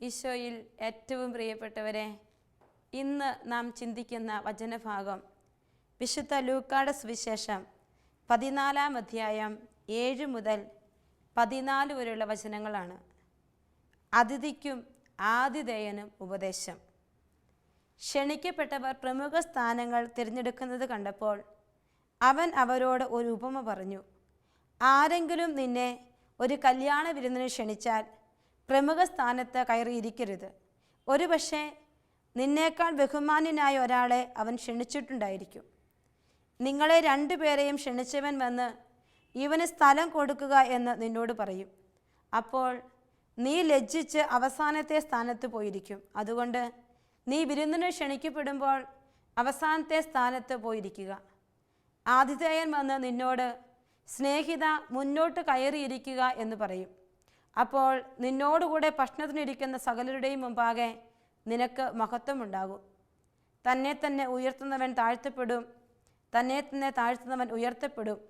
ഈശോയിൽ ഏറ്റവും പ്രിയപ്പെട്ടവരെ ഇന്ന് നാം ചിന്തിക്കുന്ന വചനഭാഗം വിശുദ്ധ ലൂക്കാട സുവിശേഷം പതിനാലാം അധ്യായം ഏഴ് മുതൽ പതിനാല് വരെയുള്ള വചനങ്ങളാണ്. അതിഥിക്കും ആതിഥേയനും ഉപദേശം. ക്ഷണിക്കപ്പെട്ടവർ പ്രമുഖ സ്ഥാനങ്ങൾ തിരഞ്ഞെടുക്കുന്നത് കണ്ടപ്പോൾ അവൻ അവരോട് ഒരു ഉപമ പറഞ്ഞു. ആരെങ്കിലും നിന്നെ ഒരു കല്യാണ വിരുന്നിന് ക്ഷണിച്ചാൽ പ്രമുഖ സ്ഥാനത്ത് കയറിയിരിക്കരുത്. ഒരുപക്ഷെ നിന്നേക്കാൾ ബഹുമാന്യനായ ഒരാളെ അവൻ ക്ഷണിച്ചിട്ടുണ്ടായിരിക്കും. നിങ്ങളെ രണ്ടുപേരെയും ക്ഷണിച്ചവൻ വന്ന് ഇവന് സ്ഥലം കൊടുക്കുക എന്ന് നിന്നോട് പറയും. അപ്പോൾ നീ ലജ്ജിച്ച് അവസാനത്തെ സ്ഥാനത്ത് പോയിരിക്കും. അതുകൊണ്ട് നീ വിരുന്നിന് ക്ഷണിക്കപ്പെടുമ്പോൾ അവസാനത്തെ സ്ഥാനത്ത് പോയിരിക്കുക. ആതിഥേയൻ വന്ന് നിന്നോട് സ്നേഹിത മുന്നോട്ട് കയറിയിരിക്കുക എന്ന് പറയും. അപ്പോൾ നിന്നോടുകൂടെ ഭക്ഷണത്തിനിരിക്കുന്ന സകലരുടെയും മുമ്പാകെ നിനക്ക് മഹത്വമുണ്ടാകും. തന്നെ തന്നെ ഉയർത്തുന്നവൻ താഴ്ത്തപ്പെടും. തന്നെ തന്നെ താഴ്ത്തുന്നവൻ ഉയർത്തപ്പെടും.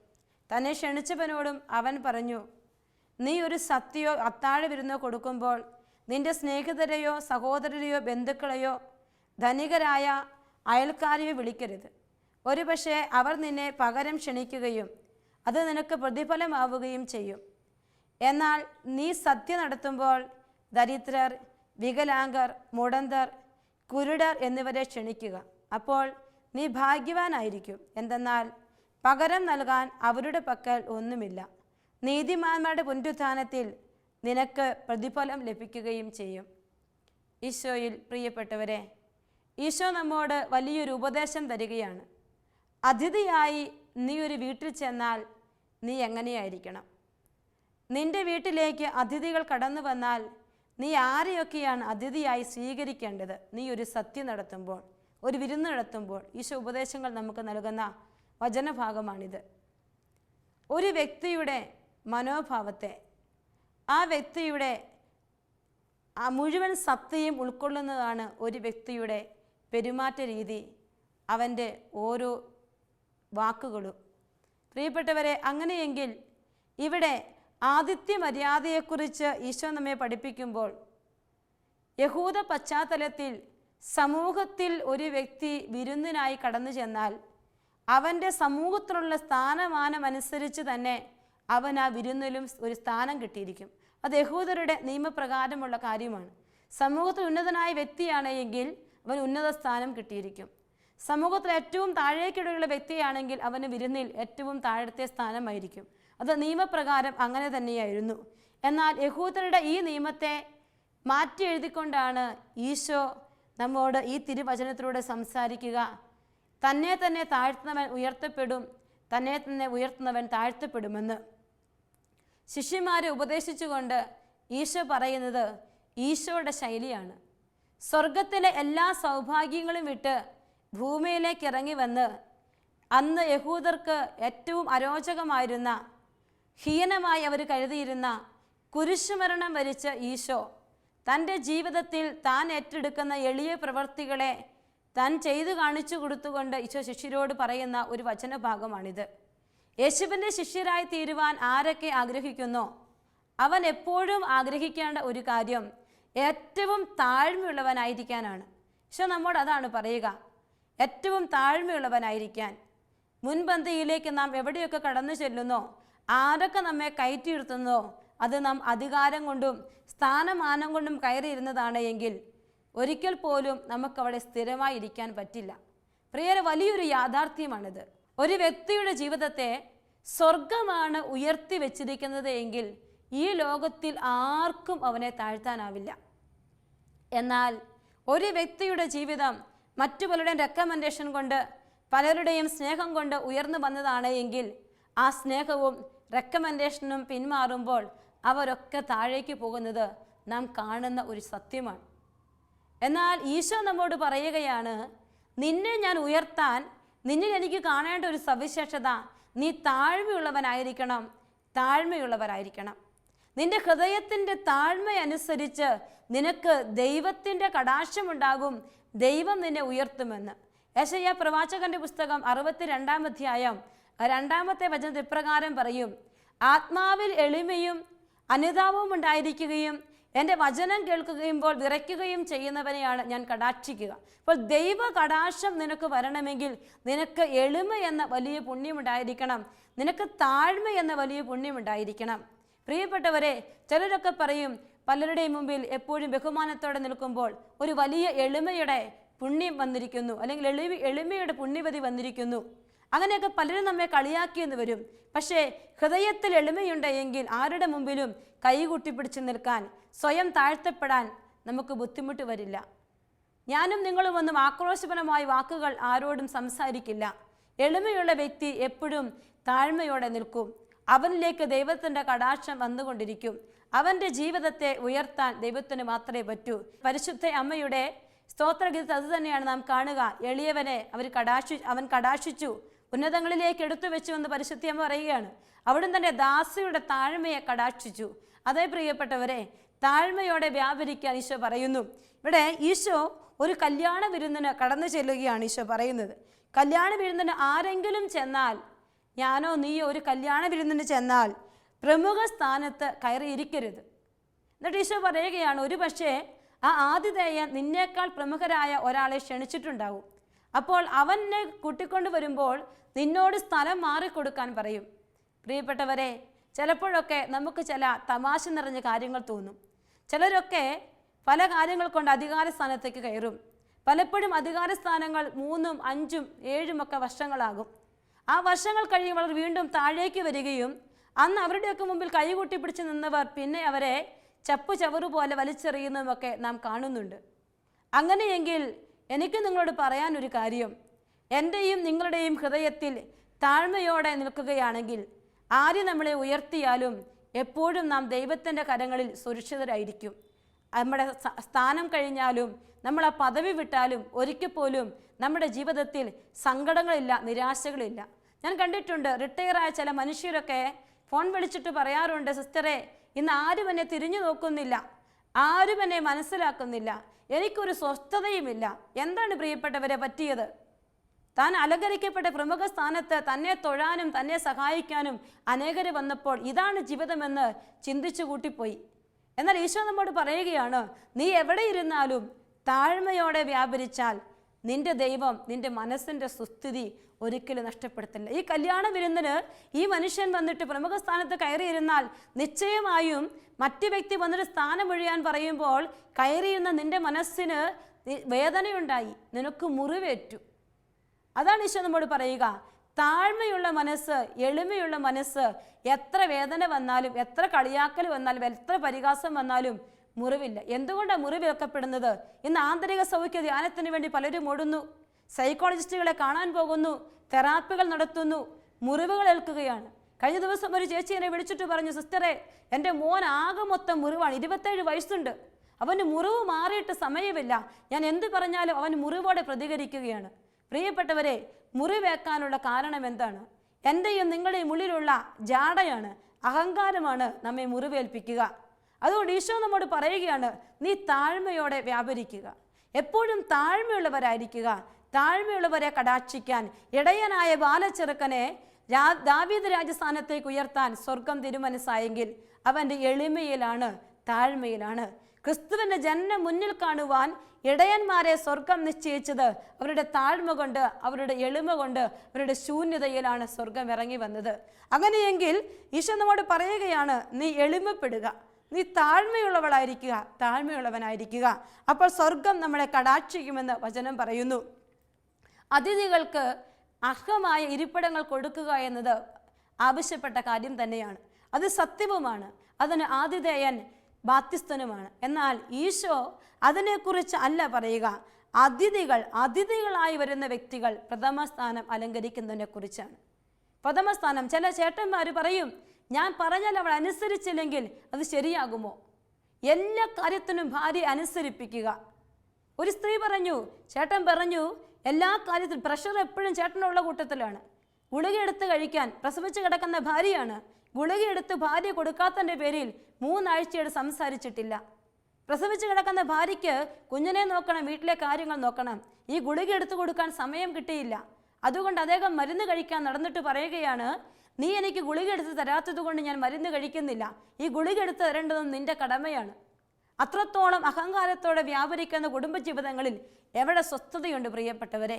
തന്നെ ക്ഷണിച്ചവനോടും അവൻ പറഞ്ഞു നീ ഒരു സത്യോ അത്താഴ വിരുന്നോ കൊടുക്കുമ്പോൾ നിന്റെ സ്നേഹിതരെയോ സഹോദരരെയോ ബന്ധുക്കളെയോ ധനികരായ അയൽക്കാരെയോ വിളിക്കരുത്. ഒരുപക്ഷെ അവർ നിന്നെ പകരം ക്ഷണിക്കുകയും അത് നിനക്ക് പ്രതിഫലമാവുകയും ചെയ്യും. എന്നാൽ നീ സത്യം നടത്തുമ്പോൾ ദരിദ്രർ വികലാംഗർ മുടന്തർ കുരുടർ എന്നിവരെ ക്ഷണിക്കുക. അപ്പോൾ നീ ഭാഗ്യവാനായിരിക്കും. എന്തെന്നാൽ പകരം നൽകാൻ അവരുടെ പക്കൽ ഒന്നുമില്ല. നീതിമാന്മാരുടെ പുനരുത്ഥാനത്തിൽ നിനക്ക് പ്രതിഫലം ലഭിക്കുകയും ചെയ്യും. ഈശോയിൽ പ്രിയപ്പെട്ടവരെ ഈശോ നമ്മോട് വലിയൊരു ഉപദേശം തരികയാണ്. അതിഥിയായി നീ ഒരു വീട്ടിൽ ചെന്നാൽ നീ എങ്ങനെയായിരിക്കണം? നിന്റെ വീട്ടിലേക്ക് അതിഥികൾ കടന്നു വന്നാൽ നീ ആരെയൊക്കെയാണ് അതിഥിയായി സ്വീകരിക്കേണ്ടത്? നീ ഒരു സത്യം നടത്തുമ്പോൾ ഒരു വിരുന്ന് നടത്തുമ്പോൾ ഈശോ ഉപദേശങ്ങൾ നമുക്ക് നൽകുന്ന വചനഭാഗമാണിത്. ഒരു വ്യക്തിയുടെ മനോഭാവത്തെ ആ വ്യക്തിയുടെ ആ മുഴുവൻ സത്തയും ഉൾക്കൊള്ളുന്നതാണ് ഒരു വ്യക്തിയുടെ പെരുമാറ്റ രീതി. അവന്റെ ഓരോ വാക്കുകളും. പ്രിയപ്പെട്ടവരെ അങ്ങനെയെങ്കിൽ ഇവിടെ ആദിത്യ മര്യാദയെക്കുറിച്ച് ഈശോ നമ്മെ പഠിപ്പിക്കുമ്പോൾ യഹൂദ പശ്ചാത്തലത്തിൽ സമൂഹത്തിൽ ഒരു വ്യക്തി വിരുന്നിനായി കടന്നു ചെന്നാൽ അവന്റെ സമൂഹത്തിലുള്ള സ്ഥാനമാനമനുസരിച്ച് തന്നെ അവൻ ആ വിരുന്നിലും ഒരു സ്ഥാനം കിട്ടിയിരിക്കും. അത് യഹൂദരുടെ നിയമപ്രകാരമുള്ള കാര്യമാണ്. സമൂഹത്തിൽ ഉന്നതനായ വ്യക്തിയാണെങ്കിൽ അവൻ ഉന്നത സ്ഥാനം കിട്ടിയിരിക്കും. സമൂഹത്തിൽ ഏറ്റവും താഴേക്കിടയുള്ള വ്യക്തിയാണെങ്കിൽ അവന് വിരുന്നിൽ ഏറ്റവും താഴത്തെ സ്ഥാനമായിരിക്കും. അത് നിയമപ്രകാരം അങ്ങനെ തന്നെയായിരുന്നു. എന്നാൽ യഹൂദരുടെ ഈ നിയമത്തെ മാറ്റി എഴുതിക്കൊണ്ടാണ് ഈശോ നമ്മോട് ഈ തിരുവചനത്തിലൂടെ സംസാരിക്കുക. തന്നെ തന്നെ താഴ്ത്തുന്നവൻ ഉയർത്തപ്പെടും തന്നെ തന്നെ ഉയർത്തുന്നവൻ താഴ്ത്തപ്പെടുമെന്ന്. ശിഷ്യന്മാരെ ഉപദേശിച്ചുകൊണ്ട് ഈശോ പറയുന്നത് ഈശോയുടെ ശൈലിയാണ്. സ്വർഗത്തിലെ എല്ലാ സൗഭാഗ്യങ്ങളും വിട്ട് ഭൂമിയിലേക്ക് ഇറങ്ങി വന്ന് അന്ന് യഹൂദർക്ക് ഏറ്റവും അരോചകമായിരുന്ന ഹീനമായി അവർ കരുതിയിരുന്ന കുരിശുമരണം വരിച്ച ഈശോ തന്റെ ജീവിതത്തിൽ താൻ ഏറ്റെടുക്കുന്ന എളിയ പ്രവർത്തികളെ താൻ ചെയ്തു കാണിച്ചു കൊടുത്തുകൊണ്ട് ഈശോ ശിഷ്യരോട് പറയുന്ന ഒരു വചനഭാഗമാണിത്. യേശുവിന്റെ ശിഷ്യരായി തീരുവാൻ ആരൊക്കെ ആഗ്രഹിക്കുന്നോ? അവൻ എപ്പോഴും ആഗ്രഹിക്കേണ്ട ഒരു കാര്യം ഏറ്റവും താഴ്മയുള്ളവനായിരിക്കാനാണ്. ഈശോ നമ്മോട് അതാണ് പറയുക. ഏറ്റവും താഴ്മയുള്ളവനായിരിക്കാൻ. മുൻപന്തിയിലേക്ക് നാം എവിടെയൊക്കെ കടന്നു ചെല്ലുന്നോ ആരൊക്കെ നമ്മെ കയറ്റിയിരുത്തുന്നോ അത് നാം അധികാരം കൊണ്ടും സ്ഥാനമാനം കൊണ്ടും കയറിയിരുന്നതാണ് എങ്കിൽ ഒരിക്കൽ പോലും നമുക്കവിടെ സ്ഥിരമായി ഇരിക്കാൻ പറ്റില്ല. പ്രിയരെ വലിയൊരു യാഥാർത്ഥ്യമാണിത്. ഒരു വ്യക്തിയുടെ ജീവിതത്തെ സ്വർഗമാണ് ഉയർത്തി വെച്ചിരിക്കുന്നത് എങ്കിൽ ഈ ലോകത്തിൽ ആർക്കും അവനെ താഴ്ത്താനാവില്ല. എന്നാൽ ഒരു വ്യക്തിയുടെ ജീവിതം മറ്റു പലരുടെയും റെക്കമെൻഡേഷൻ കൊണ്ട് പലരുടെയും സ്നേഹം കൊണ്ട് ഉയർന്നു വന്നതാണ് എങ്കിൽ ആ സ്നേഹവും റെക്കമെൻഡേഷനും പിന്മാറുമ്പോൾ അവരൊക്കെ താഴേക്ക് പോകുന്നത് നാം കാണുന്ന ഒരു സത്യമാണ്. എന്നാൽ ഈശോ നമ്മോട് പറയുകയാണ് നിന്നെ ഞാൻ ഉയർത്താൻ നിന്നിൽ എനിക്ക് കാണേണ്ട ഒരു സവിശേഷത നീ താഴ്മയുള്ളവനായിരിക്കണം താഴ്മയുള്ളവരായിരിക്കണം. നിന്റെ ഹൃദയത്തിന്റെ താഴ്മ അനുസരിച്ച് നിനക്ക് ദൈവത്തിന്റെ കടാക്ഷമുണ്ടാകും ദൈവം നിന്നെ ഉയർത്തുമെന്ന്. യശയ്യ പ്രവാചകന്റെ പുസ്തകം അറുപത്തിരണ്ടാം അധ്യായം രണ്ടാമത്തെ വചനത്തിൽ ഇപ്രകാരം പറയും. ആത്മാവിൽ എളിമയും അനുതാപവും ഉണ്ടായിരിക്കുകയും എന്റെ വചനം കേൾക്കുകയുമ്പോൾ വിറയ്ക്കുകയും ചെയ്യുന്നവനെയാണ് ഞാൻ കടാക്ഷിക്കുക. അപ്പോൾ ദൈവ കടാക്ഷം നിനക്ക് വരണമെങ്കിൽ നിനക്ക് എളിമ എന്ന വലിയ പുണ്യമുണ്ടായിരിക്കണം നിനക്ക് താഴ്മ എന്ന വലിയ പുണ്യമുണ്ടായിരിക്കണം പ്രിയപ്പെട്ടവരെ ചിലരൊക്കെ പറയും പലരുടെയും മുമ്പിൽ എപ്പോഴും ബഹുമാനത്തോടെ നിൽക്കുമ്പോൾ ഒരു വലിയ എളിമയുടെ പുണ്യം വന്നിരിക്കുന്നു അല്ലെങ്കിൽ എളിമ എളിമയുടെ പുണ്യവതി വന്നിരിക്കുന്നു. അങ്ങനെയൊക്കെ പലരും നമ്മെ കളിയാക്കിയെന്ന് വരും. പക്ഷേ ഹൃദയത്തിൽ എളിമയുണ്ട് എങ്കിൽ ആരുടെ മുമ്പിലും കൈകൂട്ടി പിടിച്ച് നിൽക്കാൻ സ്വയം താഴ്ത്തപ്പെടാൻ നമുക്ക് ബുദ്ധിമുട്ട് വരില്ല. ഞാനും നിങ്ങളും ഒന്നും ആക്രോശപരമായ വാക്കുകൾ ആരോടും സംസാരിക്കില്ല. എളിമയുള്ള വ്യക്തി എപ്പോഴും താഴ്മയോടെ നിൽക്കും. അവനിലേക്ക് ദൈവത്തിന്റെ കടാക്ഷം വന്നുകൊണ്ടിരിക്കും. അവന്റെ ജീവിതത്തെ ഉയർത്താൻ ദൈവത്തിന് മാത്രമേ പറ്റൂ. പരിശുദ്ധ അമ്മയുടെ സ്തോത്രഗീതത്തിൽ അത് തന്നെയാണ് നാം കാണുക. എളിയവനെ അവർ കടാക്ഷി അവൻ കടാക്ഷിച്ചു. ഉന്നതങ്ങളിലേക്ക് എടുത്തു വെച്ചു എന്ന് പരിശുദ്ധി അമ്മ പറയുകയാണ്. അവിടുന്ന് തന്നെ ദാസിയുടെ താഴ്മയെ കടാക്ഷിച്ചു. അതേ പ്രിയപ്പെട്ടവരെ താഴ്മയോടെ വ്യാപരിക്കാൻ ഈശോ പറയുന്നു. ഇവിടെ ഈശോ ഒരു കല്യാണ വിരുന്നിന് കടന്നു ചെല്ലുകയാണ് ഈശോ പറയുന്നത്. കല്യാണ വിരുന്നിന് ആരെങ്കിലും ചെന്നാൽ ഞാനോ നീയോ ഒരു കല്യാണ വിരുന്നിന് ചെന്നാൽ പ്രമുഖ സ്ഥാനത്ത് കയറിയിരിക്കരുത്. എന്നിട്ട് ഈശോ പറയുകയാണ് ഒരു പക്ഷേ ആ ആതിഥേയൻ നിന്നേക്കാൾ പ്രമുഖരായ ഒരാളെ ക്ഷണിച്ചിട്ടുണ്ടാവും. അപ്പോൾ അവനെ കൂട്ടിക്കൊണ്ട് വരുമ്പോൾ നിന്നോട് സ്ഥലം മാറിക്കൊടുക്കാൻ പറയും. പ്രിയപ്പെട്ടവരെ ചിലപ്പോഴൊക്കെ നമുക്ക് ചില തമാശ നിറഞ്ഞ കാര്യങ്ങൾ തോന്നും. ചിലരൊക്കെ പല കാര്യങ്ങൾ കൊണ്ട് അധികാര സ്ഥാനത്തേക്ക് കയറും. പലപ്പോഴും അധികാര സ്ഥാനങ്ങൾ മൂന്നും അഞ്ചും ഏഴുമൊക്കെ വർഷങ്ങളാകും. ആ വർഷങ്ങൾ കഴിയുമ്പോൾ അവർ വീണ്ടും താഴേക്ക് വരികയും അന്ന് അവരുടെയൊക്കെ മുമ്പിൽ കൈകൂട്ടി പിടിച്ച് നിന്നവർ പിന്നെ അവരെ ചപ്പു ചവറു പോലെ വലിച്ചെറിയുന്നതുമൊക്കെ നാം കാണുന്നുണ്ട്. അങ്ങനെയെങ്കിൽ എനിക്ക് നിങ്ങളോട് പറയാനൊരു കാര്യം. എന്റെയും നിങ്ങളുടെയും ഹൃദയത്തിൽ താഴ്മയോടെ നിൽക്കുകയാണെങ്കിൽ ആര് നമ്മളെ ഉയർത്തിയാലും എപ്പോഴും നാം ദൈവത്തിന്റെ കരങ്ങളിൽ സുരക്ഷിതരായിരിക്കും. നമ്മുടെ സ്ഥാനം കഴിഞ്ഞാലും നമ്മൾ ആ പദവി വിട്ടാലും ഒരിക്കൽ പോലും നമ്മുടെ ജീവിതത്തിൽ സങ്കടങ്ങളില്ല നിരാശകളില്ല. ഞാൻ കണ്ടിട്ടുണ്ട് റിട്ടയറായ ചില മനുഷ്യരൊക്കെ ഫോൺ വിളിച്ചിട്ട് പറയാറുണ്ട് സിസ്റ്ററെ ഇന്ന് ആരും എന്നെ തിരിഞ്ഞു നോക്കുന്നില്ല. ആരും എന്നെ മനസ്സിലാക്കുന്നില്ല. എനിക്കൊരു സ്വസ്ഥതയുമില്ല. എന്താണ് പ്രിയപ്പെട്ടവരെ പറ്റിയത്? താൻ അലങ്കരിക്കപ്പെട്ട പ്രമുഖ സ്ഥാനത്ത് തന്നെ തൊഴാനും തന്നെ സഹായിക്കാനും അനേകർ വന്നപ്പോൾ ഇതാണ് ജീവിതമെന്ന് ചിന്തിച്ചു കൂട്ടിപ്പോയി. എന്നാൽ ഈശോ നമ്മോട് പറയുകയാണ് നീ എവിടെ ഇരുന്നാലും താഴ്മയോടെ വ്യാപരിച്ചാൽ നിന്റെ ദൈവം നിന്റെ മനസ്സിന്റെ സുസ്ഥിതി ഒരിക്കലും നഷ്ടപ്പെടുത്തില്ല. ഈ കല്യാണ വിരുന്നിന് ഈ മനുഷ്യൻ വന്നിട്ട് പ്രമുഖ സ്ഥാനത്ത് കയറിയിരുന്നാൽ നിശ്ചയമായും മറ്റു വ്യക്തി വന്നിട്ട് സ്ഥാനം ഒഴിയാൻ പറയുമ്പോൾ കയറിയിരുന്ന നിന്റെ മനസ്സിന് വേദനയുണ്ടായി. നിനക്ക് മുറിവേറ്റു. അതാണ് ഈശോ നമ്മോട് പറയുക. താഴ്മയുള്ള മനസ്സ് എളിമയുള്ള മനസ്സ് എത്ര വേദന വന്നാലും എത്ര കളിയാക്കൽ വന്നാലും എത്ര പരിഹാസം വന്നാലും മുറിവില്ല. എന്തുകൊണ്ടാണ് മുറിവേൽക്കപ്പെടുന്നത് ഇന്ന് ആന്തരിക സൗഖ്യ ധ്യാനത്തിന് വേണ്ടി പലരും ഓടുന്നു. സൈക്കോളജിസ്റ്റുകളെ കാണാൻ പോകുന്നു. തെറാപ്പികൾ നടത്തുന്നു. മുറിവുകൾ ഏൽക്കുകയാണ്. കഴിഞ്ഞ ദിവസം ഒരു ചേച്ചി എന്നെ വിളിച്ചിട്ട് പറഞ്ഞു സിസ്റ്ററെ എന്റെ മോൻ ആകെ മൊത്തം മുറിവാണ്. ഇരുപത്തേഴ് വയസ്സുണ്ട്. അവന് മുറിവ് മാറിയിട്ട് സമയമില്ല. ഞാൻ എന്ത് പറഞ്ഞാലും അവൻ മുറിവോടെ പ്രതികരിക്കുകയാണ്. പ്രിയപ്പെട്ടവരെ മുറിവേക്കാനുള്ള കാരണം എന്താണ്? എന്റെയും നിങ്ങളുടെയും ഉള്ളിലുള്ള ജാടയാണ് അഹങ്കാരമാണ് നമ്മെ മുറിവേൽപ്പിക്കുക. അതുകൊണ്ട് ഈശോ നമ്മോട് പറയുകയാണ് നീ താഴ്മയോടെ വ്യാപരിക്കുക. എപ്പോഴും താഴ്മയുള്ളവരായിരിക്കുക. താഴ്മയുള്ളവരെ കടാക്ഷിക്കാൻ ഇടയനായ ബാലച്ചെറുക്കനെ രാ ദാവീദ് രാജസ്ഥാനത്തേക്ക് ഉയർത്താൻ സ്വർഗം തിരുമനസ്സായെങ്കിൽ അവന്റെ എളിമയിലാണ് താഴ്മയിലാണ്. ക്രിസ്തുവിന്റെ ജനനം മുന്നിൽ കാണുവാൻ ഇടയന്മാരെ സ്വർഗം നിശ്ചയിച്ചത് അവരുടെ താഴ്മ കൊണ്ട് അവരുടെ എളിമ കൊണ്ട് അവരുടെ ശൂന്യതയിലാണ് സ്വർഗം ഇറങ്ങി വന്നത്. അങ്ങനെയെങ്കിൽ ഈശോ നമ്മോട് പറയുകയാണ് നീ എളിമപ്പെടുക. നീ താഴ്മയുള്ളവളായിരിക്കുക താഴ്മയുള്ളവനായിരിക്കുക. അപ്പോൾ സ്വർഗം നമ്മളെ കടാക്ഷിക്കുമെന്ന് വചനം പറയുന്നു. അതിഥികൾക്ക് അർഹമായ ഇരിപ്പിടങ്ങൾ കൊടുക്കുക എന്നത് ആവശ്യപ്പെട്ട കാര്യം തന്നെയാണ്. അത് സത്യവുമാണ്. അതിന് ആതിഥേയൻ ബാധ്യസ്ഥനുമാണ് എന്നാൽ ഈശോ അതിനെക്കുറിച്ച് അല്ല പറയുക. അതിഥികൾ അതിഥികളായി വരുന്ന വ്യക്തികൾ പ്രഥമ സ്ഥാനം അലങ്കരിക്കുന്നതിനെ കുറിച്ചാണ് പ്രഥമ സ്ഥാനം ചില ചേട്ടന്മാർ പറയും ഞാൻ പറഞ്ഞാൽ അവൾ അനുസരിച്ചില്ലെങ്കിൽ അത് ശരിയാകുമോ? എല്ലാ കാര്യത്തിനും ഭാര്യ അനുസരിപ്പിക്കുക. ഒരു സ്ത്രീ പറഞ്ഞു ചേട്ടൻ പറഞ്ഞു എല്ലാ കാര്യത്തിലും പ്രഷർ എപ്പോഴും ചേട്ടനുള്ള കൂട്ടത്തിലാണ്. ഗുളിക എടുത്ത് കഴിക്കാൻ പ്രസവിച്ച് കിടക്കുന്ന ഭാര്യയാണ്. ഗുളിക എടുത്ത് ഭാര്യ കൊടുക്കാത്തതിന്റെ പേരിൽ മൂന്നാഴ്ചയായിട്ട് സംസാരിച്ചിട്ടില്ല. പ്രസവിച്ച് കിടക്കുന്ന ഭാര്യയ്ക്ക് കുഞ്ഞിനെ നോക്കണം വീട്ടിലെ കാര്യങ്ങൾ നോക്കണം. ഈ ഗുളിക എടുത്തു കൊടുക്കാൻ സമയം കിട്ടിയില്ല. അതുകൊണ്ട് അദ്ദേഹം മരുന്ന് കഴിക്കാൻ നടന്നിട്ട് പറയുകയാണ് നീ എനിക്ക് ഗുളിക എടുത്ത് തരാത്തത് കൊണ്ട് ഞാൻ മരുന്ന് കഴിക്കുന്നില്ല. ഈ ഗുളിക എടുത്ത് തരേണ്ടതും നിന്റെ കടമയാണ്. അത്രത്തോളം അഹങ്കാരത്തോടെ വ്യാപരിക്കുന്ന കുടുംബജീവിതങ്ങളിൽ എവിടെ സ്വസ്ഥതയുണ്ട് പ്രിയപ്പെട്ടവരെ?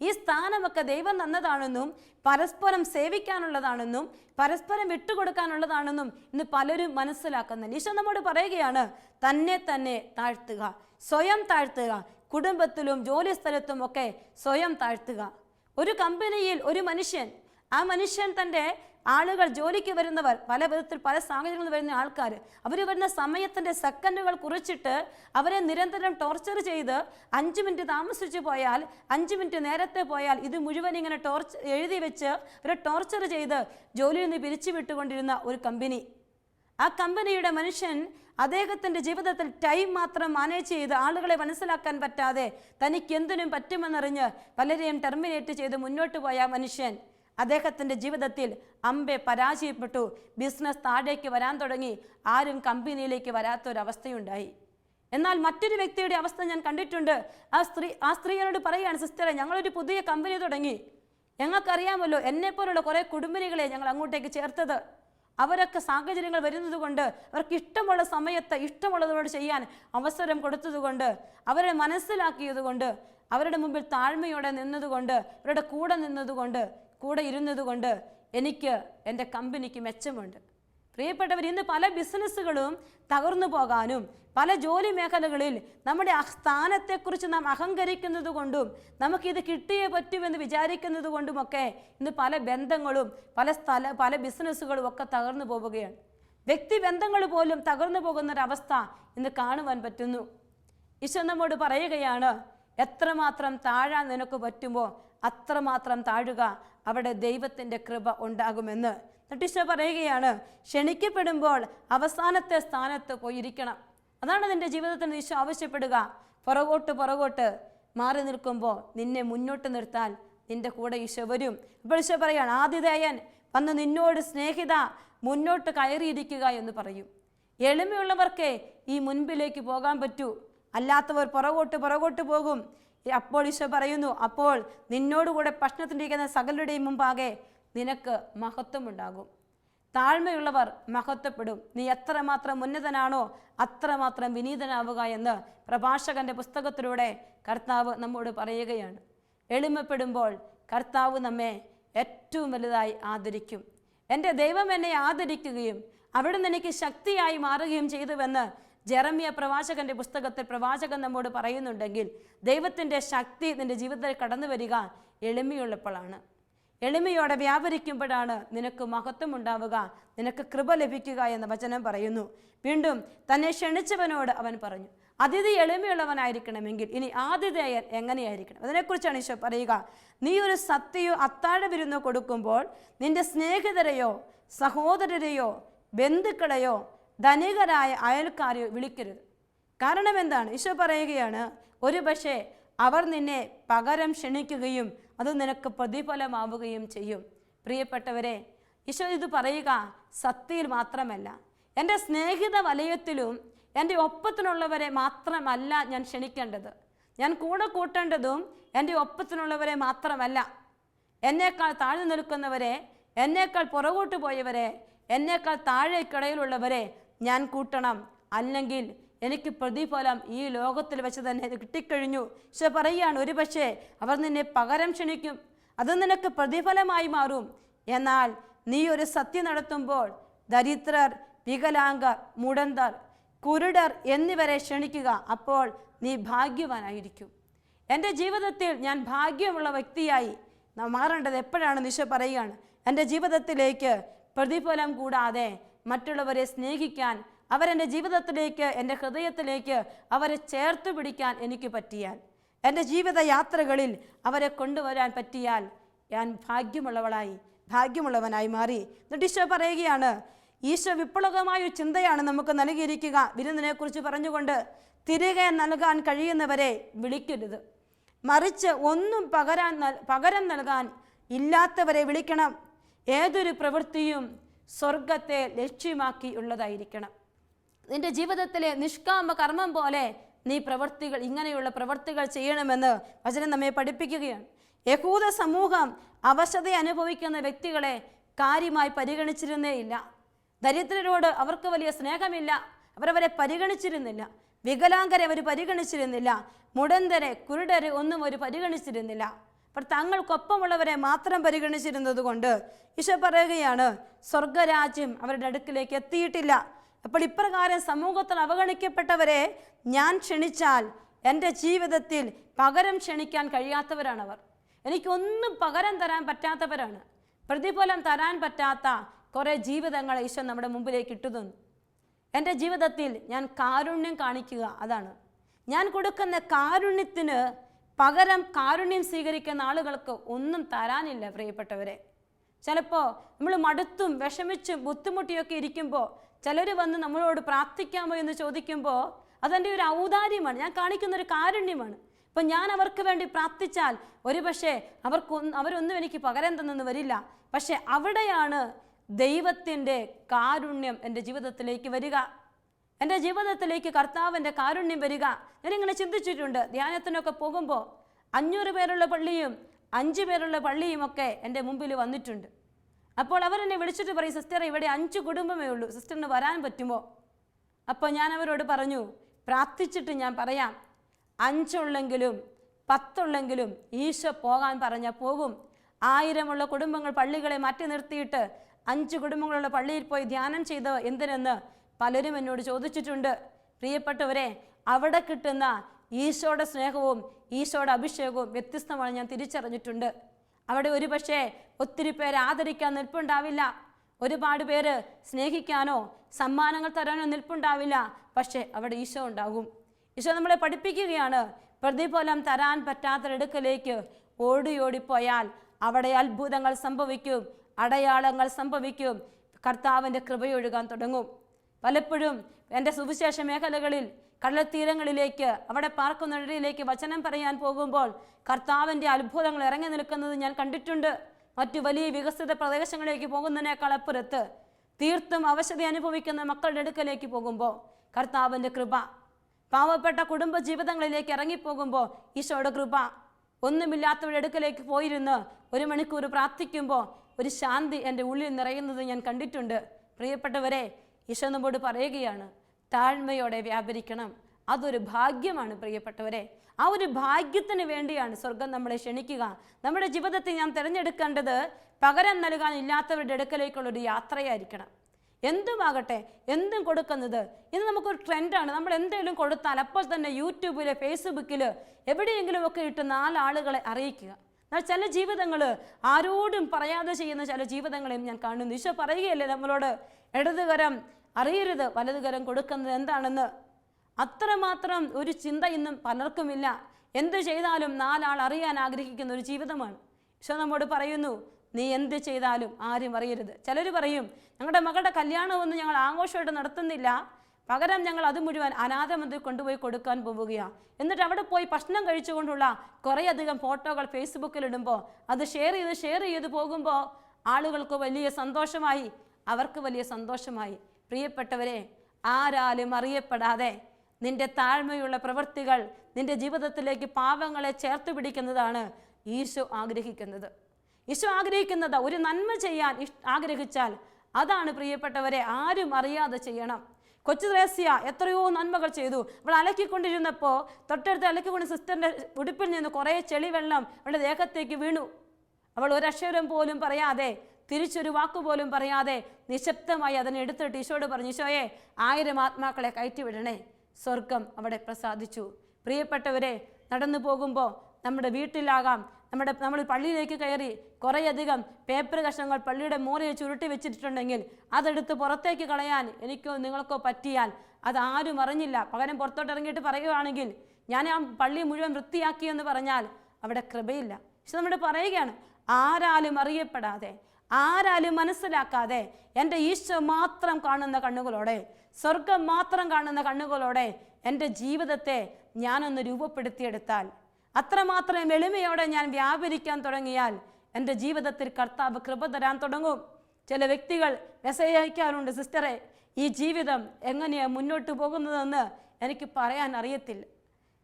ഈ സ്ഥാനമൊക്കെ ദൈവം തന്നതാണെന്നും പരസ്പരം സേവിക്കാനുള്ളതാണെന്നും പരസ്പരം വിട്ടുകൊടുക്കാനുള്ളതാണെന്നും ഇന്ന് പലരും മനസ്സിലാക്കുന്നില്ല ഈശോ നമ്മോട് പറയുകയാണ് തന്നെ തന്നെ താഴ്ത്തുക സ്വയം താഴ്ത്തുക കുടുംബത്തിലും ജോലിസ്ഥലത്തും ഒക്കെ സ്വയം താഴ്ത്തുക. ഒരു കമ്പനിയിൽ ഒരു മനുഷ്യൻ ആ മനുഷ്യൻ തന്റെ ആളുകൾ ജോലിക്ക് വരുന്നവർ പല വിധത്തിൽ പല സാഹചര്യങ്ങളിൽ വരുന്ന ആൾക്കാർ അവർ വരുന്ന സമയത്തിന്റെ സെക്കൻഡുകൾ കുറിച്ചിട്ട് അവരെ നിരന്തരം ടോർച്ചർ ചെയ്ത് അഞ്ച് മിനിറ്റ് താമസിച്ചു പോയാൽ അഞ്ച് മിനിറ്റ് നേരത്തെ പോയാൽ ഇത് മുഴുവൻ ഇങ്ങനെ ടോർച്ച് എഴുതി വെച്ച് അവരെ ടോർച്ചർ ചെയ്ത് ജോലിയിൽ നിന്ന് പിരിച്ചു വിട്ടുകൊണ്ടിരുന്ന ഒരു കമ്പനി. ആ കമ്പനിയുടെ മനുഷ്യൻ അദ്ദേഹത്തിന്റെ ജീവിതത്തിൽ ടൈം മാത്രം മാനേജ് ചെയ്ത് ആളുകളെ മനസ്സിലാക്കാൻ പറ്റാതെ തനിക്ക് എന്തിനും പറ്റുമെന്നറിഞ്ഞ് പലരെയും ടെർമിനേറ്റ് ചെയ്ത് മുന്നോട്ട് പോയ മനുഷ്യൻ. അദ്ദേഹത്തിന്റെ ജീവിതത്തിൽ അമ്പെ പരാജയപ്പെട്ടു. ബിസിനസ് താഴേക്ക് വരാൻ തുടങ്ങി. ആരും കമ്പനിയിലേക്ക് വരാത്തൊരവസ്ഥയുണ്ടായി. എന്നാൽ മറ്റൊരു വ്യക്തിയുടെ അവസ്ഥ ഞാൻ കണ്ടിട്ടുണ്ട്. ആ സ്ത്രീ ആ സ്ത്രീകളോട് പറയുകയാണ് സിസ്റ്ററെ ഞങ്ങളൊരു പുതിയ കമ്പനി തുടങ്ങി. ഞങ്ങൾക്കറിയാമല്ലോ എന്നെപ്പോലുള്ള കുറേ കുടുംബിനികളെ ഞങ്ങൾ അങ്ങോട്ടേക്ക് ചേർത്തത്. അവരൊക്കെ സാഹചര്യങ്ങൾ വരുന്നത് കൊണ്ട് അവർക്ക് ഇഷ്ടമുള്ള സമയത്ത് ഇഷ്ടമുള്ളതോട് ചെയ്യാൻ അവസരം കൊടുത്തതുകൊണ്ട് അവരെ മനസ്സിലാക്കിയതുകൊണ്ട് അവരുടെ മുമ്പിൽ താഴ്മയോടെ നിന്നതുകൊണ്ട് അവരുടെ കൂടെ നിന്നതുകൊണ്ട് കൂടെ ഇരുന്നതുകൊണ്ട് എനിക്ക് എന്റെ കമ്പനിക്ക് മെച്ചമുണ്ട്. പ്രിയപ്പെട്ടവർ ഇന്ന് പല ബിസിനസ്സുകളും തകർന്നു പോകാനും പല ജോലി മേഖലകളിൽ നമ്മുടെ സ്ഥാനത്തെക്കുറിച്ച് നാം അഹങ്കരിക്കുന്നത് കൊണ്ടും നമുക്കിത് കിട്ടിയേ പറ്റുമെന്ന് വിചാരിക്കുന്നത് കൊണ്ടുമൊക്കെ ഇന്ന് പല ബന്ധങ്ങളും പല സ്ഥല പല ബിസിനസ്സുകളും ഒക്കെ തകർന്നു പോവുകയാണ്. വ്യക്തി ബന്ധങ്ങൾ പോലും തകർന്നു പോകുന്നൊരവസ്ഥ ഇന്ന് കാണുവാൻ പറ്റുന്നു. ഈശോ നമ്മോട് പറയുകയാണ് എത്രമാത്രം താഴാൻ നിനക്ക് പറ്റുമോ അത്രമാത്രം താഴുക അവിടെ ദൈവത്തിന്റെ കൃപ ഉണ്ടാകുമെന്ന് നട്ടിഷ പറയുകയാണ്. ക്ഷണിക്കപ്പെടുമ്പോൾ അവസാനത്തെ സ്ഥാനത്ത് പോയിരിക്കണം. അതാണ് നിന്റെ ജീവിതത്തിന് ഈശോ ആവശ്യപ്പെടുക. പുറകോട്ട് പുറകോട്ട് മാറി നിൽക്കുമ്പോൾ നിന്നെ മുന്നോട്ട് നിർത്താൻ നിന്റെ കൂടെ ഈശോ വരും. ഇപ്പോൾ ഈശോ പറയാണ് ആതിഥേയൻ വന്ന് നിന്നോട് സ്നേഹിത മുന്നോട്ട് കയറിയിരിക്കുക എന്ന് പറയും. എളിമയുള്ളവർക്ക് ഈ മുൻപിലേക്ക് പോകാൻ പറ്റൂ. അല്ലാത്തവർ പുറകോട്ട് പുറകോട്ട് പോകും. അപ്പോൾ ഈശോ പറയുന്നു അപ്പോൾ നിന്നോടുകൂടെ ഭക്ഷണത്തിന്റെ സകലരുടെയും മുമ്പാകെ നിനക്ക് മഹത്വമുണ്ടാകും. താഴ്മയുള്ളവർ മഹത്വപ്പെടും. നീ എത്രമാത്രം ഉന്നതനാണോ അത്രമാത്രം വിനീതനാവുക എന്ന് പ്രഭാഷകന്റെ പുസ്തകത്തിലൂടെ കർത്താവ് നമ്മോട് പറയുകയാണ്. എളിമപ്പെടുമ്പോൾ കർത്താവ് നമ്മെ ഏറ്റവും വലുതായി ആദരിക്കും. എന്റെ ദൈവം എന്നെ ആദരിക്കുകയും അവിടുന്ന് എനിക്ക് ശക്തിയായി മാറുകയും ചെയ്തുവെന്ന് ജെറമിയ പ്രവാചകന്റെ പുസ്തകത്തിൽ പ്രവാചകൻ നമ്മോട് പറയുന്നുണ്ടെങ്കിൽ ദൈവത്തിന്റെ ശക്തി നിന്റെ ജീവിതത്തിൽ കടന്നു വരിക എളിമയുള്ളപ്പോഴാണ്. എളിമയോടെ വ്യാപരിക്കുമ്പോഴാണ് നിനക്ക് മഹത്വം ഉണ്ടാവുക നിനക്ക് കൃപ ലഭിക്കുക എന്ന വചനം പറയുന്നു. വീണ്ടും തന്നെ ക്ഷണിച്ചവനോട് അവൻ പറഞ്ഞു അതിഥി എളിമയുള്ളവനായിരിക്കണമെങ്കിൽ ഇനി ആതിഥേയൻ എങ്ങനെയായിരിക്കണം? അതിനെക്കുറിച്ചാണ് ഈശോ പറയുക. നീ ഒരു സത്യയോ അത്താഴ വിരുന്നോ കൊടുക്കുമ്പോൾ നിന്റെ സ്നേഹിതരെയോ സഹോദരരെയോ ബന്ധുക്കളെയോ ധനികരായ അയൽക്കാരെ വിളിക്കരുത്. കാരണം എന്താണ്? ഈശോ പറയുകയാണ് ഒരു പക്ഷേ അവർ നിന്നെ പകരം ക്ഷണിക്കുകയും അത് നിനക്ക് പ്രതിഫലമാവുകയും ചെയ്യും. പ്രിയപ്പെട്ടവരെ ഈശോ ഇത് പറയുക സത്യയിൽ മാത്രമല്ല. എന്റെ സ്നേഹിത വലയത്തിലും എന്റെ ഒപ്പത്തിനുള്ളവരെ മാത്രമല്ല ഞാൻ ക്ഷണിക്കേണ്ടത്. ഞാൻ കൂടെ കൂട്ടേണ്ടതും എന്റെ ഒപ്പത്തിനുള്ളവരെ മാത്രമല്ല. എന്നേക്കാൾ താഴ്ന്നു നിൽക്കുന്നവരെ എന്നേക്കാൾ പുറകോട്ട് പോയവരെ എന്നേക്കാൾ താഴേക്കിടയിലുള്ളവരെ ഞാൻ കൂട്ടണം. അല്ലെങ്കിൽ എനിക്ക് പ്രതിഫലം ഈ ലോകത്തിൽ വെച്ച് തന്നെ കിട്ടിക്കഴിഞ്ഞു. പക്ഷെ പറയുകയാണ് ഒരു പക്ഷേ അവർ നിന്നെ പകരം ക്ഷണിക്കും. അത് നിനക്ക് പ്രതിഫലമായി മാറും. എന്നാൽ നീ ഒരു സത്യം നടത്തുമ്പോൾ ദരിദ്രർ വികലാംഗർ മുടന്തർ കുരുടർ എന്നിവരെ ക്ഷണിക്കുക. അപ്പോൾ നീ ഭാഗ്യവാനായിരിക്കും. എന്റെ ജീവിതത്തിൽ ഞാൻ ഭാഗ്യമുള്ള വ്യക്തിയായി മാറേണ്ടത് എപ്പോഴാണ് നിശ പറയുകയാണ് എന്റെ ജീവിതത്തിലേക്ക് പ്രതിഫലം കൂടാതെ മറ്റുള്ളവരെ സ്നേഹിക്കാൻ അവരെന്റെ ജീവിതത്തിലേക്ക് എന്റെ ഹൃദയത്തിലേക്ക് അവരെ ചേർത്ത് പിടിക്കാൻ എനിക്ക് പറ്റിയാൽ എന്റെ ജീവിത യാത്രകളിൽ അവരെ കൊണ്ടുവരാൻ പറ്റിയാൽ ഞാൻ ഭാഗ്യമുള്ളവളായി ഭാഗ്യമുള്ളവനായി മാറി. എന്നിട്ട് ഈശോ പറയുകയാണ് ഈശോ വിപ്ലവമായ ഒരു ചിന്തയാണ് നമുക്ക് നൽകിയിരിക്കുക. വിരുന്നിനെക്കുറിച്ച് പറഞ്ഞുകൊണ്ട് തിരികെ നൽകാൻ കഴിയുന്നവരെ വിളിക്കരുത്. മറിച്ച് ഒന്നും പകരാൻ പകരം നൽകാൻ ഇല്ലാത്തവരെ വിളിക്കണം. ഏതൊരു പ്രവൃത്തിയും സ്വർഗത്തെ ലക്ഷ്യമാക്കിയുള്ളതായിരിക്കണം നിന്റെ ജീവിതത്തിലെ നിഷ്കാമ കർമ്മം പോലെ നീ പ്രവർത്തികൾ ഇങ്ങനെയുള്ള പ്രവർത്തികൾ ചെയ്യണമെന്ന് വചനം നമ്മെ പഠിപ്പിക്കുകയാണ്. യഹൂദ സമൂഹം അവശത അനുഭവിക്കുന്ന വ്യക്തികളെ കാര്യമായി പരിഗണിച്ചിരുന്നേയില്ല ദരിദ്രരോട് അവർക്ക് വലിയ സ്നേഹമില്ല. അവരവരെ പരിഗണിച്ചിരുന്നില്ല. വികലാംഗരെ അവർ പരിഗണിച്ചിരുന്നില്ല. മുടന്തരെ കുരുടരെ ഒന്നും അവർ പരിഗണിച്ചിരുന്നില്ല. അപ്പോൾ തങ്ങൾക്കൊപ്പമുള്ളവരെ മാത്രം പരിഗണിച്ചിരുന്നത് കൊണ്ട് ഈശോ പറയുകയാണ് സ്വർഗരാജ്യം അവരുടെ അടുക്കിലേക്ക് എത്തിയിട്ടില്ല. അപ്പോൾ ഇപ്രകാരം സമൂഹത്തിൽ അവഗണിക്കപ്പെട്ടവരെ ഞാൻ ക്ഷണിച്ചാൽ എന്റെ ജീവിതത്തിൽ പകരം ക്ഷണിക്കാൻ കഴിയാത്തവരാണവർ. എനിക്കൊന്നും പകരം തരാൻ പറ്റാത്തവരാണ്. പ്രതിഫലം തരാൻ പറ്റാത്ത കുറേ ജീവിതങ്ങൾ ഈശോ നമ്മുടെ മുമ്പിലേക്ക് ഇട്ടുതന്നു എന്റെ ജീവിതത്തിൽ ഞാൻ കാരുണ്യം കാണിക്കുക അതാണ്. ഞാൻ കൊടുക്കുന്ന കാരുണ്യത്തിന് പകരം കാരുണ്യം സ്വീകരിക്കുന്ന ആളുകൾക്ക് ഒന്നും തരാനില്ല പ്രിയപ്പെട്ടവരെ. ചിലപ്പോൾ നമ്മൾ മടുത്തും വിഷമിച്ചും ബുദ്ധിമുട്ടിയൊക്കെ ഇരിക്കുമ്പോൾ ചിലർ വന്ന് നമ്മളോട് പ്രാർത്ഥിക്കാമോ എന്ന് ചോദിക്കുമ്പോൾ അതെന്റെ ഒരു ഔദാര്യമാണ് ഞാൻ കാണിക്കുന്ന ഒരു കാരുണ്യമാണ്. ഇപ്പം ഞാൻ അവർക്ക് വേണ്ടി പ്രാർത്ഥിച്ചാൽ ഒരുപക്ഷെ അവർക്കൊന്നും അവരൊന്നും എനിക്ക് പകരം തന്നെന്ന് വരില്ല. പക്ഷെ അവിടെയാണ് ദൈവത്തിന്റെ കാരുണ്യം എന്റെ ജീവിതത്തിലേക്ക് വരിക. എന്റെ ജീവിതത്തിലേക്ക് കർത്താവിന്റെ കാരുണ്യം വരിക. ഞാനിങ്ങനെ ചിന്തിച്ചിട്ടുണ്ട്. ധ്യാനത്തിനൊക്കെ പോകുമ്പോൾ അഞ്ഞൂറ് പേരുള്ള പള്ളിയും അഞ്ച് പേരുള്ള പള്ളിയുമൊക്കെ എന്റെ മുമ്പിൽ വന്നിട്ടുണ്ട്. അപ്പോൾ അവരെന്നെ വിളിച്ചിട്ട് പറയും സിസ്റ്റർ ഇവിടെ അഞ്ച് കുടുംബമേ ഉള്ളൂ. സിസ്റ്ററിന് വരാൻ പറ്റുമോ? അപ്പോൾ ഞാൻ അവരോട് പറഞ്ഞു പ്രാർത്ഥിച്ചിട്ട് ഞാൻ പറയാം. അഞ്ചുള്ളെങ്കിലും പത്തുള്ളെങ്കിലും ഈശോ പോകാൻ പറഞ്ഞാൽ പോകും. ആയിരമുള്ള കുടുംബങ്ങൾ പള്ളികളെ മാറ്റി നിർത്തിയിട്ട് അഞ്ച് കുടുംബങ്ങളുള്ള പള്ളിയിൽ പോയി ധ്യാനം ചെയ്ത്? എന്തിനെന്ന് പലരും എന്നോട് ചോദിച്ചിട്ടുണ്ട് പ്രിയപ്പെട്ടവരെ അവിടെ കിട്ടുന്ന ഈശോയുടെ സ്നേഹവും ഈശോയുടെ അഭിഷേകവും വ്യത്യസ്തമാണ് ഞാൻ തിരിച്ചറിഞ്ഞിട്ടുണ്ട്. അവിടെ ഒരു പക്ഷേ ഒത്തിരി പേര് ആദരിക്കാൻ നിൽപ്പുണ്ടാവില്ല. ഒരുപാട് പേര് സ്നേഹിക്കാനോ സമ്മാനങ്ങൾ തരാനോ നിൽപ്പുണ്ടാവില്ല. പക്ഷേ അവിടെ ഈശോ ഉണ്ടാകും. ഈശോ നമ്മളെ പഠിപ്പിക്കുകയാണ് പ്രതിഫലം തരാൻ പറ്റാത്തൊരിടുക്കലേക്ക് ഓടി ഓടിപ്പോയാൽ അവിടെ അത്ഭുതങ്ങൾ സംഭവിക്കും അടയാളങ്ങൾ സംഭവിക്കും കർത്താവിന്റെ കൃപയൊഴുകാൻ തുടങ്ങും. പലപ്പോഴും എന്റെ സുവിശേഷ മേഖലകളിൽ കടൽത്തീരങ്ങളിലേക്ക് അവിടെ പാർക്കുന്നിടയിലേക്ക് വചനം പറയാൻ പോകുമ്പോൾ കർത്താവിന്റെ അത്ഭുതങ്ങൾ ഇറങ്ങി നിൽക്കുന്നത് ഞാൻ കണ്ടിട്ടുണ്ട്. മറ്റു വലിയ വികസിത പ്രദേശങ്ങളിലേക്ക് പോകുന്നതിനേക്കാൾ അപ്പുറത്ത് തീർത്തും അവശത അനുഭവിക്കുന്ന മക്കളുടെ അടുക്കലേക്ക് പോകുമ്പോൾ കർത്താവിന്റെ കൃപ പാവപ്പെട്ട കുടുംബ ജീവിതങ്ങളിലേക്ക് ഇറങ്ങിപ്പോകുമ്പോൾ ഈശോയുടെ കൃപ ഒന്നുമില്ലാത്തവരുടെ അടുക്കലേക്ക് പോയിരുന്ന് ഒരു മണിക്കൂർ പ്രാർത്ഥിക്കുമ്പോൾ ഒരു ശാന്തി എന്റെ ഉള്ളിൽ നിറയുന്നത് ഞാൻ കണ്ടിട്ടുണ്ട്. പ്രിയപ്പെട്ടവരെ ഈശോ നമ്മോട് പറയുകയാണ് താഴ്മയോടെ വ്യാപരിക്കണം. അതൊരു ഭാഗ്യമാണ് പ്രിയപ്പെട്ടവരെ. ആ ഒരു ഭാഗ്യത്തിന് വേണ്ടിയാണ് സ്വർഗം നമ്മളെ ക്ഷണിക്കുക. നമ്മുടെ ജീവിതത്തിൽ ഞാൻ തിരഞ്ഞെടുക്കേണ്ടത് പകരം നൽകാൻ ഇല്ലാത്തവരുടെ അടുക്കലേക്കുള്ള ഒരു യാത്രയായിരിക്കണം. എന്തുമാകട്ടെ എന്തും കൊടുക്കുന്നത്. ഇത് നമുക്കൊരു ട്രെൻഡാണ്. നമ്മൾ എന്തെങ്കിലും കൊടുത്താൽ അപ്പോൾ തന്നെ യൂട്യൂബിൽ ഫേസ്ബുക്കിൽ എവിടെയെങ്കിലും ഒക്കെ ഇട്ട് നാലാളുകളെ അറിയിക്കുക. എന്നാൽ ചില ജീവിതങ്ങൾ ആരോടും പറയാതെ ചെയ്യുന്ന ചില ജീവിതങ്ങളെയും ഞാൻ കാണുന്നു. ഈശോ പറയുകയല്ലേ നമ്മളോട് ഇടതുകരം അറിയരുത് വലതുകരം കൊടുക്കുന്നത് എന്താണെന്ന്. അത്രമാത്രം ഒരു ചിന്ത ഇന്നും പലർക്കുമില്ല. എന്ത് ചെയ്താലും നാലാൾ അറിയാൻ ആഗ്രഹിക്കുന്ന ഒരു ജീവിതമാണ്. ഈശോ നമ്മോട് പറയുന്നു നീ എന്ത് ചെയ്താലും ആരും അറിയരുത്. ചിലർ പറയും ഞങ്ങളുടെ മകളുടെ കല്യാണമൊന്നും ഞങ്ങൾ ആഘോഷമായിട്ട് നടത്തുന്നില്ല. പകരം ഞങ്ങൾ അത് മുഴുവൻ അനാഥമന്ത്രി കൊണ്ടുപോയി കൊടുക്കാൻ പോവുകയാണ് എന്നിട്ട് അവിടെ പോയി ഭക്ഷണം കഴിച്ചുകൊണ്ടുള്ള കുറേയധികം ഫോട്ടോകൾ ഫേസ്ബുക്കിൽ ഇടുമ്പോൾ അത് ഷെയർ ചെയ്ത് ഷെയർ ചെയ്ത് പോകുമ്പോൾ ആളുകൾക്ക് വലിയ സന്തോഷമായി. അവർക്ക് വലിയ സന്തോഷമായി. പ്രിയപ്പെട്ടവരെ ആരാലും അറിയപ്പെടാതെ നിന്റെ താഴ്മയുള്ള പ്രവൃത്തികൾ നിന്റെ ജീവിതത്തിലേക്ക് പാവങ്ങളെ ചേർത്ത് പിടിക്കുന്നതാണ് ഈശോ ആഗ്രഹിക്കുന്നത്. ഈശോ ആഗ്രഹിക്കുന്നത് ഒരു നന്മ ചെയ്യാൻ ആഗ്രഹിച്ചാൽ അതാണ് പ്രിയപ്പെട്ടവരെ ആരും അറിയാതെ ചെയ്യണം. കൊച്ചു ത്രേസ്യ എത്രയോ നന്മകൾ ചെയ്തു. അവൾ അലക്കിക്കൊണ്ടിരുന്നപ്പോൾ തൊട്ടടുത്ത് അലക്കിക്കൊണ്ട് സിസ്റ്ററിന്റെ ഉടുപ്പിൽ നിന്ന് കുറേ ചെളി വെള്ളം അവളുടെ ദേഹത്തേക്ക് വീണു. അവൾ ഒരക്ഷരം പോലും പറയാതെ തിരിച്ചൊരു വാക്കുപോലും പറയാതെ നിശബ്ദമായി അതിനെ എടുത്തിട്ട് ഈശോട് പറഞ്ഞു ഈശോയെ ആയിരം ആത്മാക്കളെ കയറ്റിവിടണേ. സ്വർഗം അവിടെ പ്രസാദിച്ചു. പ്രിയപ്പെട്ടവരെ നടന്നു പോകുമ്പോൾ നമ്മുടെ വീട്ടിലാകാം. നമ്മുടെ നമ്മൾ പള്ളിയിലേക്ക് കയറി കുറേയധികം പേപ്പർ കഷ്ണങ്ങൾ പള്ളിയുടെ മൂലയിൽ ചുരുട്ടി വെച്ചിട്ടുണ്ടെങ്കിൽ അതെടുത്ത് പുറത്തേക്ക് കളയാൻ എനിക്കോ നിങ്ങൾക്കോ പറ്റിയാൽ അത് ആരും അറിഞ്ഞില്ല. പകരം പുറത്തോട്ട് ഇറങ്ങിയിട്ട് പറയുകയാണെങ്കിൽ ഞാൻ ആ പള്ളി മുഴുവൻ വൃത്തിയാക്കി എന്ന് പറഞ്ഞാൽ അവിടെ കൃപയില്ല. പക്ഷെ നമ്മൾ പറയുകയാണ് ആരാലും അറിയപ്പെടാതെ ആരാലും മനസ്സിലാക്കാതെ എന്റെ ഈശോ മാത്രം കാണുന്ന കണ്ണുകളോടെ സ്വർഗം മാത്രം കാണുന്ന കണ്ണുകളോടെ എന്റെ ജീവിതത്തെ ഞാനൊന്ന് രൂപപ്പെടുത്തിയെടുത്താൽ അത്രമാത്രം എളിമയോടെ ഞാൻ വ്യാപരിക്കാൻ തുടങ്ങിയാൽ എന്റെ ജീവിതത്തിൽ കർത്താവ് കൃപ തരാൻ തുടങ്ങും. ചില വ്യക്തികൾ മെസ്സേജ് അയക്കാറുണ്ട് സിസ്റ്ററെ ഈ ജീവിതം എങ്ങനെയാണ് മുന്നോട്ട് പോകുന്നതെന്ന് എനിക്ക് പറയാൻ അറിയത്തില്ല.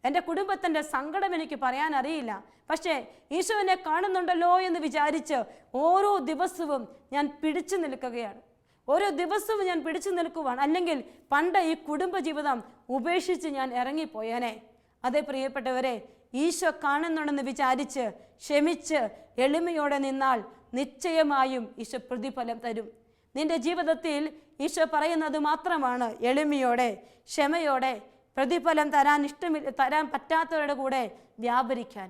എന്റെ കുടുംബത്തിന്റെ സങ്കടം എനിക്ക് പറയാൻ അറിയില്ല. പക്ഷേ ഈശോ എന്നെ കാണുന്നുണ്ടല്ലോ എന്ന് വിചാരിച്ച് ഓരോ ദിവസവും ഞാൻ പിടിച്ചു നിൽക്കുകയാണ്. ഓരോ ദിവസവും ഞാൻ പിടിച്ചു നിൽക്കുവാണ്. അല്ലെങ്കിൽ പണ്ട് ഈ കുടുംബജീവിതം ഉപേക്ഷിച്ച് ഞാൻ ഇറങ്ങിപ്പോയേനെ. അതേ പ്രിയപ്പെട്ടവരെ ഈശോ കാണുന്നുണ്ടെന്ന് വിചാരിച്ച് ക്ഷമിച്ച് എളിമയോടെ നിന്നാൽ നിശ്ചയമായും ഈശോ പ്രതിഫലം തരും. നിന്റെ ജീവിതത്തിൽ ഈശോ പറയുന്നത് മാത്രമാണ് എളിമയോടെ ക്ഷമയോടെ പ്രതിഫലം തരാൻ ഇഷ്ടമില്ല തരാൻ പറ്റാത്തവരുടെ കൂടെ വ്യാപരിക്കാൻ.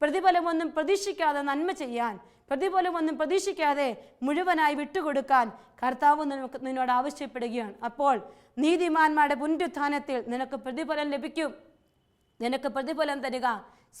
പ്രതിഫലമൊന്നും പ്രതീക്ഷിക്കാതെ നന്മ ചെയ്യാൻ പ്രതിഫലമൊന്നും പ്രതീക്ഷിക്കാതെ മുഴുവനായി വിട്ടുകൊടുക്കാൻ കർത്താവ് നിനക്ക് നിന്നോട് ആവശ്യപ്പെടുകയാണ്. അപ്പോൾ നീതിമാന്മാരുടെ പുനരുത്ഥാനത്തിൽ നിനക്ക് പ്രതിഫലം ലഭിക്കും. നിനക്ക് പ്രതിഫലം തരിക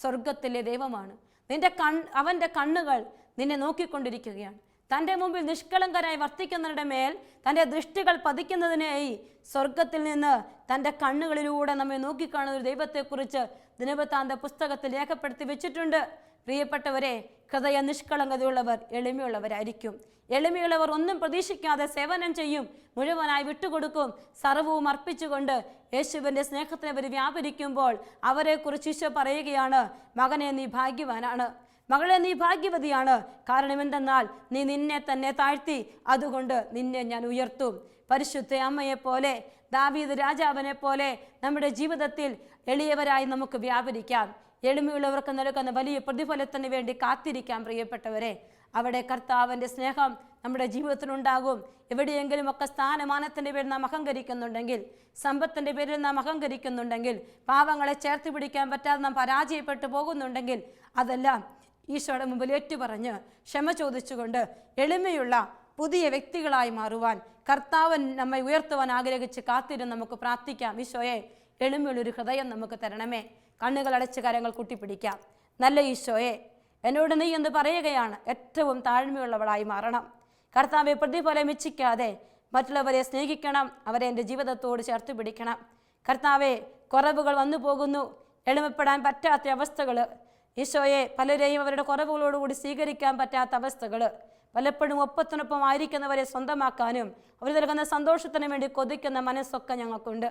സ്വർഗത്തിലെ ദൈവമാണ്. നിന്റെ കൺ അവന്റെ കണ്ണുകൾ നിന്നെ നോക്കിക്കൊണ്ടിരിക്കുകയാണ്. തന്റെ മുമ്പിൽ നിഷ്കളങ്കരായി വർത്തിക്കുന്നവരുടെ മേൽ തന്റെ ദൃഷ്ടികൾ പതിക്കുന്നതിനായി സ്വർഗത്തിൽ നിന്ന് തന്റെ കണ്ണുകളിലൂടെ നമ്മെ നോക്കിക്കാണുന്ന ഒരു ദൈവത്തെക്കുറിച്ച് ദിനവൃത്താന്ത പുസ്തകത്തിൽ രേഖപ്പെടുത്തി വെച്ചിട്ടുണ്ട്. പ്രിയപ്പെട്ടവരെ ഹൃദയ നിഷ്കളങ്കതയുള്ളവർ എളിമയുള്ളവരായിരിക്കും. എളിമയുള്ളവർ ഒന്നും പ്രതീക്ഷിക്കാതെ സേവനം ചെയ്യും മുഴുവനായി വിട്ടുകൊടുക്കും സർവവും അർപ്പിച്ചുകൊണ്ട് യേശുവിന്റെ സ്നേഹത്തിന് അവർ വ്യാപരിക്കുമ്പോൾ അവരെക്കുറിച്ച് ഈശോ പറയുകയാണ് മകനെ നീ ഭാഗ്യവാനാണ്. മകളെ നീ ഭാഗ്യവതിയാണ്. കാരണം എന്തെന്നാൽ നീ നിന്നെ തന്നെ താഴ്ത്തി അതുകൊണ്ട് നിന്നെ ഞാൻ ഉയർത്തും. പരിശുദ്ധ അമ്മയെ പോലെ ദാവീദ് രാജാവിനെ പോലെ നമ്മുടെ ജീവിതത്തിൽ എളിയവരായി നമുക്ക് വ്യാപരിക്കാം. എളിമയുള്ളവർക്ക് നൽകുന്ന വലിയ പ്രതിഫലത്തിന് വേണ്ടി കാത്തിരിക്കാം പ്രിയപ്പെട്ടവരെ. അവിടെ കർത്താവിന്റെ സ്നേഹം നമ്മുടെ ജീവിതത്തിലുണ്ടാകും. എവിടെയെങ്കിലുമൊക്കെ സ്ഥാനമാനത്തിന്റെ പേരിൽ നാം അഹങ്കരിക്കുന്നുണ്ടെങ്കിൽ സമ്പത്തിന്റെ പേരിൽ നാം അഹങ്കരിക്കുന്നുണ്ടെങ്കിൽ പാവങ്ങളെ ചേർത്ത് പിടിക്കാൻ പറ്റാതെ നാം പരാജയപ്പെട്ടു പോകുന്നുണ്ടെങ്കിൽ അതെല്ലാം ഈശോയുടെ മുമ്പിൽ ഏറ്റുപറഞ്ഞ് ക്ഷമ ചോദിച്ചുകൊണ്ട് എളിമയുള്ള പുതിയ വ്യക്തികളായി മാറുവാൻ കർത്താവൻ നമ്മെ ഉയർത്തുവാൻ ആഗ്രഹിച്ച് കാത്തിരുന്ന് നമുക്ക് പ്രാർത്ഥിക്കാം. ഈശോയെ എളിമയുള്ളൊരു ഹൃദയം നമുക്ക് തരണമേ. കണ്ണുകൾ അടച്ച് കരങ്ങൾ കൂട്ടിപ്പിടിക്കാം. നല്ല ഈശോയെ എന്നോട് നീ എന്ന് പറയുകയാണ് ഏറ്റവും താഴ്മയുള്ളവളായി മാറണം. കർത്താവെ പ്രതിഫലം ഇച്ഛിക്കാതെ മറ്റുള്ളവരെ സ്നേഹിക്കണം. അവരെ എന്റെ ജീവിതത്തോട് ചേർത്ത് പിടിക്കണം. കർത്താവെ കുറവുകൾ വന്നു പോകുന്നു എളിമപ്പെടാൻ പറ്റാത്ത അവസ്ഥകൾ ഈശോയെ പലരെയും അവരുടെ കുറവുകളോടുകൂടി സ്വീകരിക്കാൻ പറ്റാത്ത അവസ്ഥകൾ പലപ്പോഴും ഒപ്പത്തിനൊപ്പം ആയിരിക്കുന്നവരെ സ്വന്തമാക്കാനും അവർ നൽകുന്ന സന്തോഷത്തിന് വേണ്ടി കൊതിക്കുന്ന മനസ്സൊക്കെ ഞങ്ങൾക്കുണ്ട്.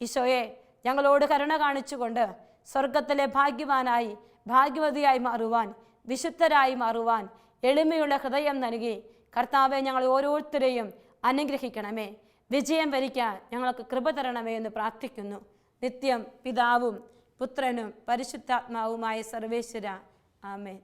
ഈശോയെ ഞങ്ങളോട് കരുണ കാണിച്ചുകൊണ്ട് സ്വർഗത്തിലെ ഭാഗ്യവാനായി ഭാഗ്യവതിയായി മാറുവാൻ വിശുദ്ധരായി മാറുവാൻ എളിമയുള്ള ഹൃദയം നൽകി കർത്താവെ ഞങ്ങൾ ഓരോരുത്തരെയും അനുഗ്രഹിക്കണമേ. വിജയം വരിക്കാൻ ഞങ്ങൾക്ക് കൃപ തരണമേ എന്ന് പ്രാർത്ഥിക്കുന്നു. നിത്യം പിതാവും പുത്രനും പരിശുദ്ധാത്മാവുമായ സർവേശ്വര. ആമേൻ.